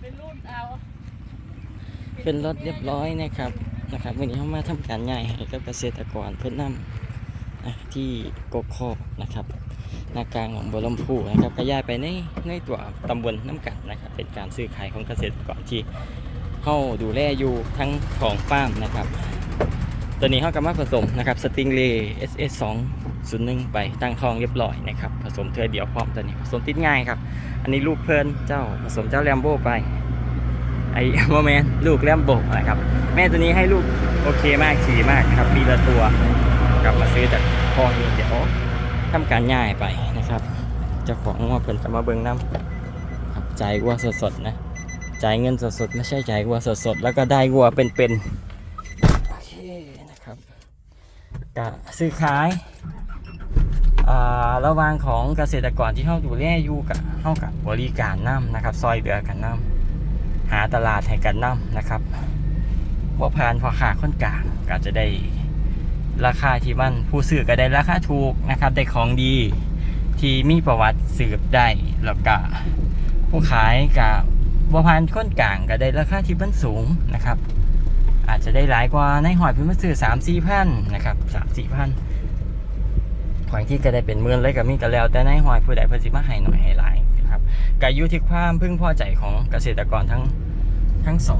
เป็นรุ่นเอาเป็นรถเรียบร้อยนะครับนะครับวันนี้เขามาทำการใหญ่ให้กับเกษตรกรเพื่อนนำนะที่กกคอนะครับหน้ากลางของบัวลำพูนะครับก็ย้ายไปในในตัวตำบลน้ำกัดนะครับเป็นการซื้อขายของเกษตรกรที่เข้าดูแลอยู่ทั้งของฟาร์มนะครับ ตัวนี้เขากำลังผสมนะครับสติงเล SS 2 0 1ไปตั้งทองเรียบร้อยนะครับผสมเธอเดียวพร้อมตัวนี้ผสมติดง่ายครับ อันนี้ลูกเพลินเจ้าผสมเจ้าแรมโบ้ไปไอ้โมแมนลูกแรมโบ้นะครับแม่ตัวนี้ให้ลูกโอเคมากฉี่มากนะครับปีละตัวกลับมาซื้อจากคลองเดี๋ยวทำการง่ายไปนะครับเจ้าของว่าเพิ่นจะมาเบิ่งน้ำครับจ่ายวัวสดๆนะจ่ายเงินสดๆไม่ใช่จ่ายวัวสดๆแล้วก็ได้วัวเป็นๆโอเคนะครับ กะซื้อขายระวางของเกษตรกรที่เข้าดูแลอยู่กับเข้ากับบริการน้ำนะครับ ซอยเหลือกันน้ำหาตลาดให้กันน้ำนะครับพวกพานพอขาคนกลางก็จะได้ราคาที่มันผู้ซื้อก็ได้ราคาถูกนะครับ ได้ของดีที่มีประวัติสืบได้แล้วก็ผู้ขายกับบัวพานคนกลางก็ได้ราคาที่มันสูงนะครับ จจะได้หลายกว่าในหอยเพิ่นมาซื้อสามสี่พันนะครับสามสี่พันหอยที่ก็ได้เป็นเมื่นเลยก็มีก็แล้ว แต่ในหอยผู้ใดเพิ่นสิมาให้หน่อยให้หลายนะครับก็อยู่ที่ความพึงพอใจของเกษตรกรทั้งทั้งสอง